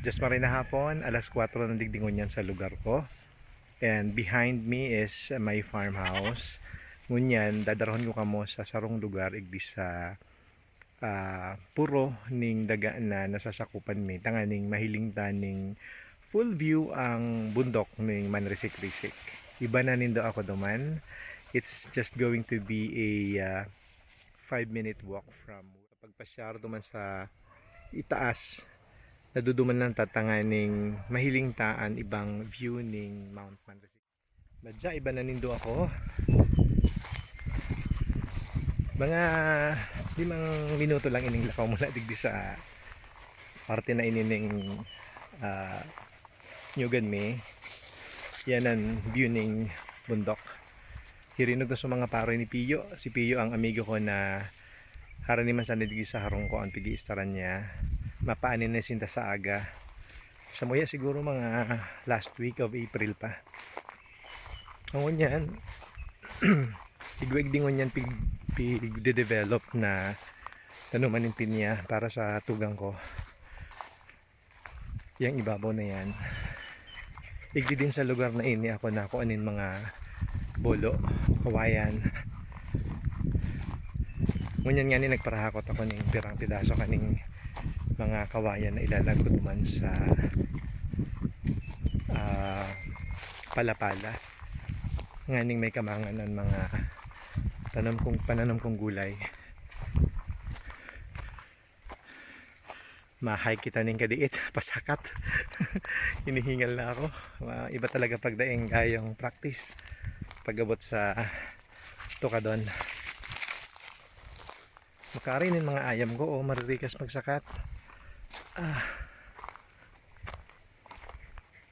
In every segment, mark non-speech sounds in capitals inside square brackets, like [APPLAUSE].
Just maray na hapon, alas 4 ng digdingon yan sa lugar ko. And behind me is my farmhouse. Ngunyan, dadarahon ko kamo sa sarong lugar igdi sa ah, puro ning daga na nasasakupan mi. Tanganing mahiling taning full view ang bundok ning Manrisik-Risik. Iba na nindo ako duman. It's just going to be a 5 minute walk from pagpasyar duman sa itaas naduduman ng tatanganing mahiling taan ibang view ning Mount Manresik. Badya iba na nindo ako. Mga limang minuto lang ining lakaw mula digdi sa parte na inining uh, Nyugan me. Yan ang view ning bundok. Hirinog na sa mga paro ni Piyo. Si Piyo ang amigo ko na harani man sa digdi sa harong ko ang pigi niya mapaanin na sinta sa aga. Sa muya siguro mga last week of April pa. Ang yan [CLEARS THROAT] igwig dingon yan pig, pig develop na tanuman ng pinya para sa tugang ko. Yung ibabaw na yan. Igdi din sa lugar na ini ako na kuanin mga bolo kawayan. Ngunyan nga ni nagparahakot ako ng pirang pidaso kaning mga kawayan na ilalagod man sa ah, palapala. Nganing may kamangan ng mga tanam kong pananom kong gulay. Mahay kita ning kadiit [LAUGHS] pasakat. [LAUGHS] Hinihingal na ako. Iba talaga pagdaing gayong practice pagabot sa tukadon. Makarinin mga ayam ko o maririkas magsakat Ah.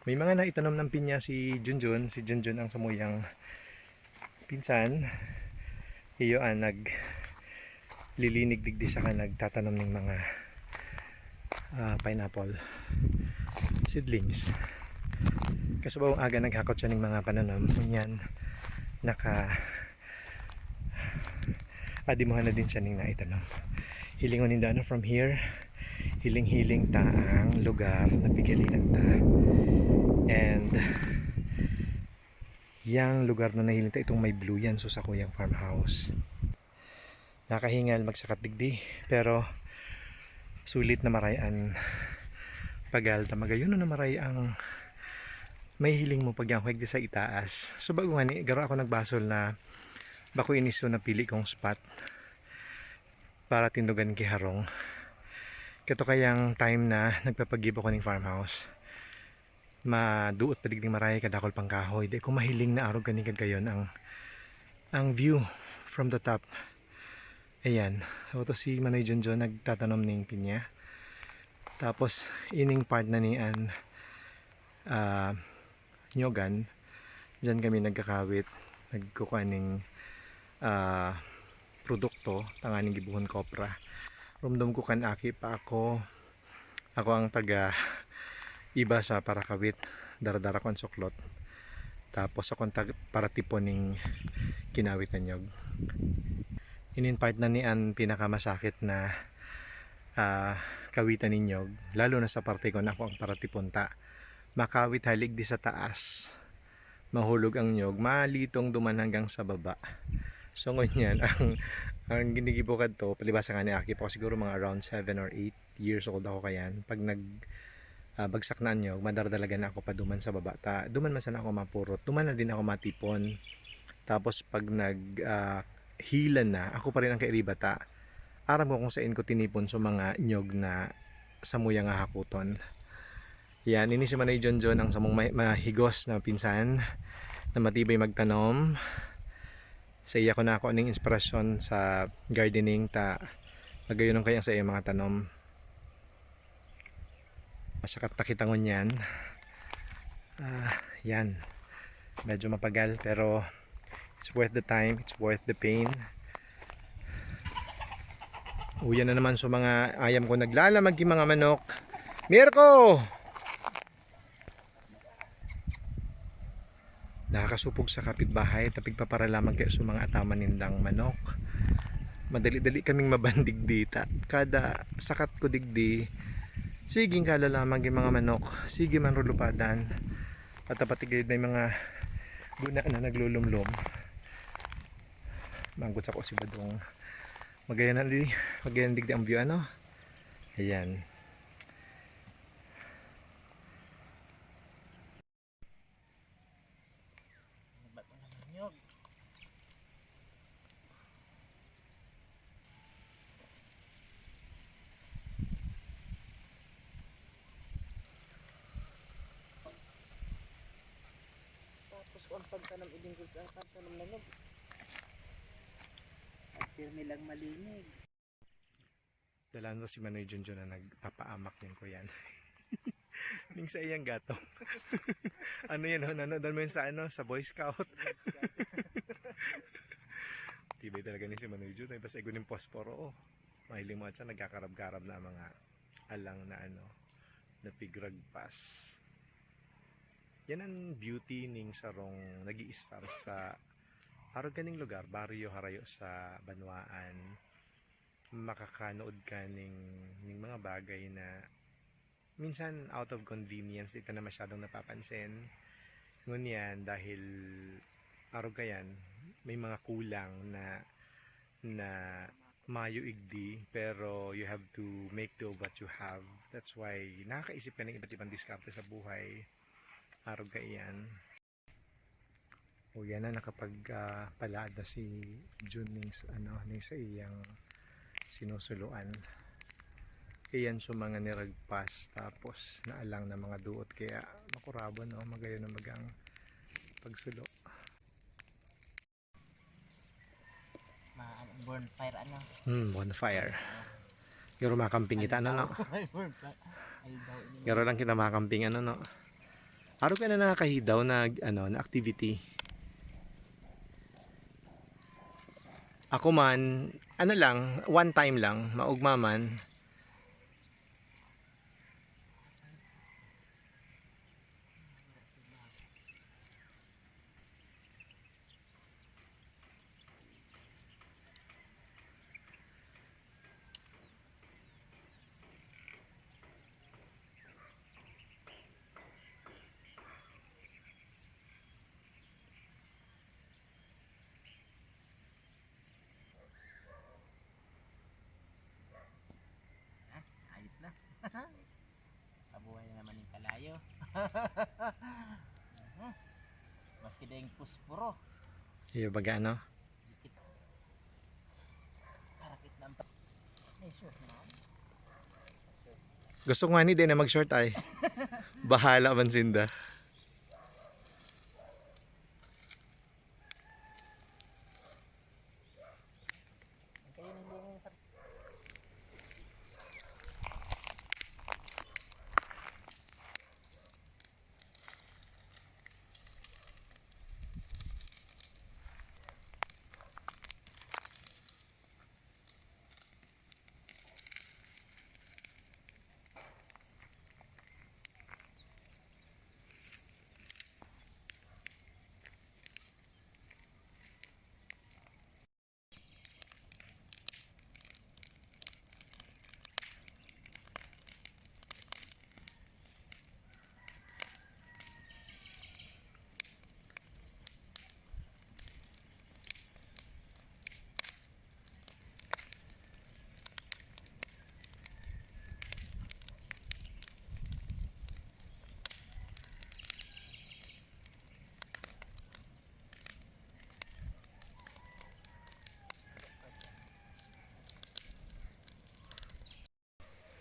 May mga naitanom ng pinya si Junjun. Si Junjun ang samuyang pinsan. Iyo ang nag lilinig digdi sa nagtatanom ng mga ah, pineapple seedlings. Kasubawang aga naghakot siya ng mga pananom. Kunyan naka adimuhan na din siya ng naitanom. Hilingon ninda ano from here hiling-hiling ta ang lugar na pigalinan ta. And yang lugar na nahiling ta itong may blue yan so sa kuyang farmhouse. Nakahingal magsakat digdi pero sulit na marayan pagal ta. Magayon na maray ang may hiling mo pag yung sa itaas. So bago nga ni garo ako nagbasol na bako iniso na pili kong spot para tindugan kiharong Kato kayang time na nagpapagib ako ng farmhouse. Maduot pa digding marahay kadakol pang kahoy. Di ko mahiling na arog kaning kagayon ang ang view from the top. Ayan. So to si Manoy Junjo nagtatanom ng pinya. Tapos ining part na ni an uh, nyogan. Diyan kami nagkakawit. Nagkukuha ng uh, produkto. Tanganing gibuhon kopra rumdum ko kan aki pa ako. Ako ang taga iba sa parakawit. Daradara ko ang suklot. Tapos ako ang tag, para tiponing kinawit na nyog. Inin part na ni ang pinakamasakit na uh, kawitan ni nyog. Lalo na sa parte ko na ako ang para tipunta makawit halig di sa taas. Mahulog ang nyog. Malitong duman hanggang sa baba. So ngunyan ang ang ginigibukad to palibasa nga ni Aki po siguro mga around 7 or 8 years old ako kayan pag nag uh, bagsak na nyo madardalaga na ako pa duman sa baba. Ta duman man sana ako mapurot duman na din ako matipon. Tapos pag nag uh, hila na ako pa rin ang kairiba ta. Aram ko kung saan ko tinipon sa mga nyog na samuya nga hakuton. Yan ini si Manay John John ang samong mahigos na pinsan na matibay magtanom sa iya ko na ako. Aning inspirasyon sa gardening ta? Magayon kayang sa iya mga tanom masakat takitangon yan. Ah, yan. Medyo mapagal pero it's worth the time. It's worth the pain. Uyan na naman sa mga ayam ko. Naglalamag yung mga manok. Mirko! Nakakasupog sa kapitbahay tapig paparalamag kayo sa mga ataman nindang manok madali-dali kaming mabandig dita kada sakat ko digdi Siging kalalamag yung mga manok. Sige man rulupadan. At tapatigid may mga guna na naglulumlom. Manggot sa ko si Badong. Magayan di. Magayan digdi ang view ano. Ayan. Pagtanam ilingkod ang pagtanam na nyog. At pirmi lang malinig. Dalan mo si Manoy Junjun na nagpapaamak din ko yan. Ning sa iyang gatong. [LAUGHS] ano yan, ho? nanonood mo sa ano, sa Boy Scout. [LAUGHS] Tibay talaga ni si Manoy Junjun. Tapos ego ng posporo. Oh. Mahiling mo at siya, nagkakarab-karab na mga alang na ano, na pigragpas. Yan ang beauty ning sarong nag star sa araw ganing lugar, Barrio Harayo sa Banwaan makakanood ka ning, ning mga bagay na minsan out of convenience di ka na masyadong napapansin. Ngunyan dahil araw ka yan may mga kulang na na mayo igdi pero you have to make do what you have. That's why nakakaisip ka ng iba't ibang diskarte sa buhay araw ka iyan o yan na nakapag ah, palaad na si Jun ning, ano, ning sa iyang sinusuluan. Iyan so mga niragpas tapos naalang na mga duot. Kaya makurabo no? Magayo na magang pagsulo. Ma bonfire ano. hmm bonfire. Garo makamping kita ano no. [LAUGHS] Garo lang kita makamping ano no Araw ka na nakakahidaw na ano na activity. Ako man ano lang one time lang maugma man Ah, ayos na. Kabuhay na naman yung kalayo. Mhm. [LAUGHS] Maski na yung puspuro. iyo baga ano Dikit. Karakit na sure na. Gusto ko nga ni din na mag-short ay. [LAUGHS] Bahala man sinda.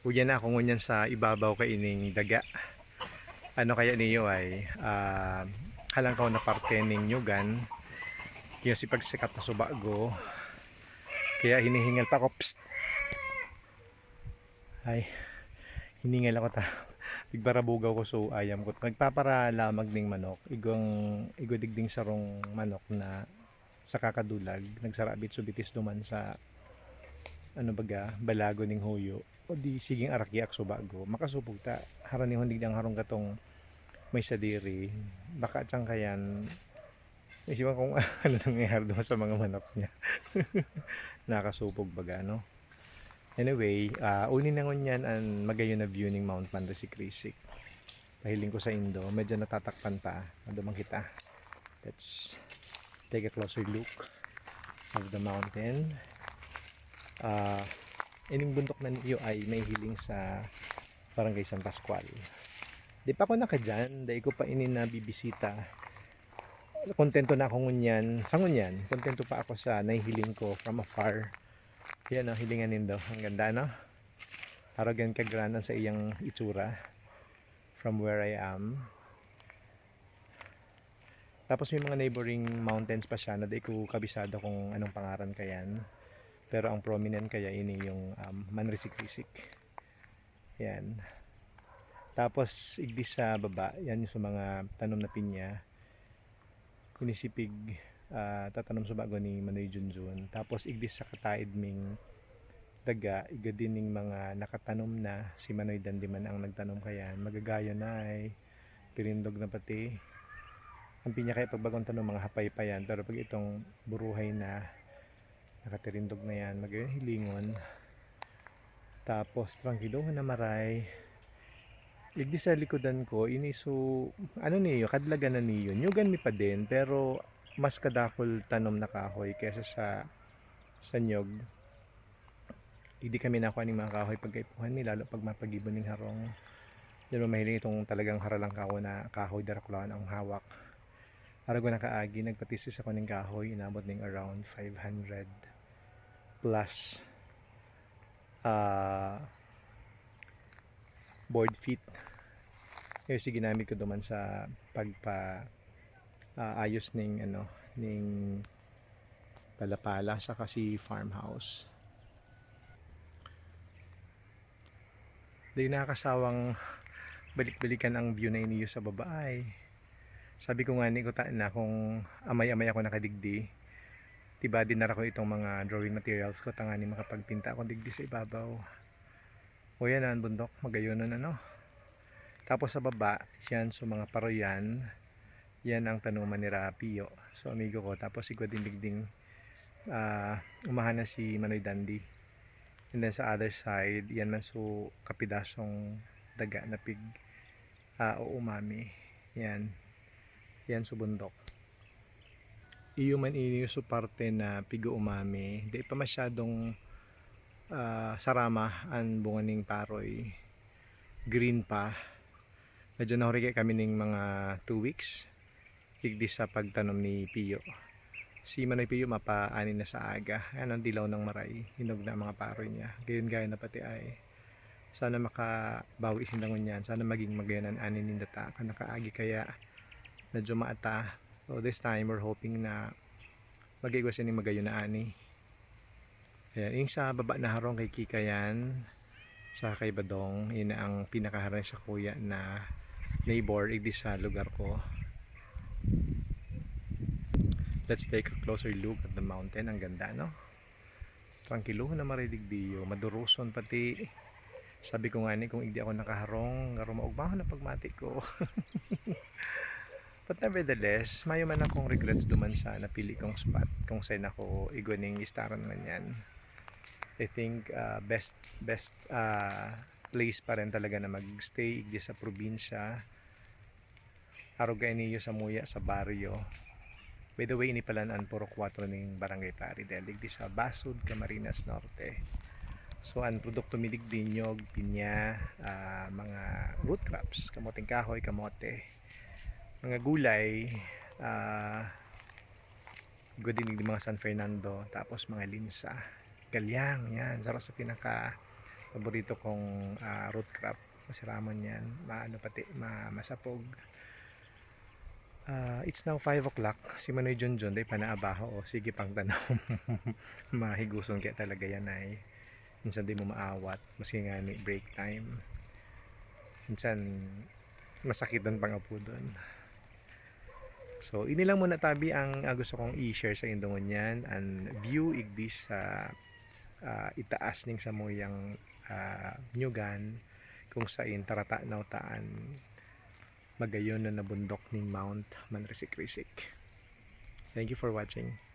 Uya na ako ngunyan sa ibabaw ka ining daga. Ano kaya niyo ay ah, halang ka na parte ning nyugan. Kaya si pagsikat na subago. Kaya hinihingal pa ako. Psst! Ay, hiningal ako ta. Bigbarabugaw ko so ayam ko. Nagpapara lamag ning manok. Igong igodigding sarong manok na sa kakadulag. Nagsarabit subitis duman sa ano baga, balago ning huyo o di siging araki akso bago makasupog ta haran ni hundig ang harong katong may sadiri baka tiyang kayan isipan kung [LAUGHS] ano nangyayari doon sa mga manok niya [LAUGHS] nakasupog baga no Anyway, uh, unin na ngon yan ang magayon na view ng Mount Manresi Crisik. Pahiling ko sa Indo, medyo natatakpan pa. Madumang kita. Let's take a closer look of the mountain. Uh, ining bundok na niyo ay may hiling sa Barangay San Pascual. Di pa ako naka dyan, dahil ko pa ini na bibisita. Kontento na ako ngunyan. Sa ngunyan, kontento pa ako sa nahihiling ko from afar. Yan o, hilingan nindo. Ang ganda no? Aragan kagranan sa iyang itsura from where I am. Tapos may mga neighboring mountains pa siya na di ko kabisado kung anong pangaran kayan. Pero ang prominent kaya ini yung um, Manresi Crisik. Yan. Tapos igdi sa baba, yan yung sa mga tanom na pinya. Kunisipig ah, tatanom sa bago ni Manoy Junjun. Tapos igdi sa kataid ming daga, iga din ning mga nakatanom na si Manoy Dandiman ang nagtanom kayan. Magagayo na ay pirindog na pati. Ang pinya kaya pagbagong tanom mga hapay pa yan. Pero pag itong buruhay na nakatirindog na yan, magayon hilingon. Tapos tranquilo na maray. Igdi sa likodan ko, ini so, ano niyo, kadlagan na niyo. Nyugan mi pa din, pero mas kadakol tanom na kahoy kesa sa sa nyog. Hindi kami nakuha ng mga kahoy pagkaipuhan ni, lalo pag mapagibon ng harong. Yan mo mahiling itong talagang haralang kahoy na kahoy daraklaan ang hawak. Arago na kaagi, nagpatisis ako ng kahoy, inabot ng around 500 plus ah board feet. Yung si ginamit ko duman sa pagpa ah, ayos ning ano ning palapala sa kasi farmhouse. Di nakakasawang balik-balikan ang view na iniyo sa babae. Sabi ko nga ni ko na kung amay-amay ako nakadigdi. Tiba din na ko itong mga drawing materials ko tanga ni makapagpinta ako digdi sa ibabaw. O yan ang bundok, magayonon ano. Tapos sa baba, yan so mga paroyan, yan ang tanuman ni Rapio. So amigo ko, tapos si din digding ah umahan na si Manoy Dandi. And then sa other side, yan man so kapidasong daga na pig ah, o umami. Yan. Yan so bundok. Iyo man inyo so parte na pigo umami. Di pa masyadong ah, sarama ang bunga ning paroy. Green pa. Medyo nahuri kami ning mga 2 weeks. Higdi sa pagtanom ni Pio. Si Manoy Pio mapa-ani na sa aga. Ayan ang dilaw ng maray. Hinog na mga paroy niya. Gayon gaya na pati ay. Sana makabawi sindangon yan. Sana maging magayanan ani ni data. Kanakaagi kaya medyo maata. So this time we're hoping na magigwas ni magayon na ani. Ayan, yung sa baba na harong kay Kika yan, sa kay Badong, yun ang pinakaharan sa kuya na neighbor, igdi sa lugar ko. Let's take a closer look at the mountain. Ang ganda, no? Tranquilo na maridig diyo. Maduruson pati. Sabi ko nga ni, kung hindi ako nakaharong, ngaro maugmahon na pagmati ko. [LAUGHS] But nevertheless, mayo man akong regrets duman sa napili kong spot kung saan ako iguaning istaran man yan. I think uh, best best uh, place pa rin talaga na magstay igdi sa probinsya. Aruga niyo sa muya sa baryo. By the way, ini pala ang puro 4 ng Barangay Plaridel, igdi sa Basud, Camarines Norte. So, ang produkto milig din nyog, pinya, ah, mga root crops, kamoting kahoy, kamote, mga gulay, ah, uh, din mga San Fernando, tapos mga linsa, galyang, yan, sarap sa pinaka paborito kong ah, root crop, masiraman yan, maano pati, ma masapog. Ah, it's now 5 o'clock. Si Manoy John John, day pa naabaho. O, sige pang tanaw. [LAUGHS] Mahiguson kaya talaga yan ay. Minsan di mo maawat. Maski nga ni break time. Minsan masakit doon pang apo doon. So, ini lang muna tabi ang uh, gusto kong i-share sa indongon yan. Ang view igdi sa uh, itaas ning sa moyang uh, nyugan kung saan tarata nautaan magayon na nabundok ning Mount Manresi Crisik. Thank you for watching.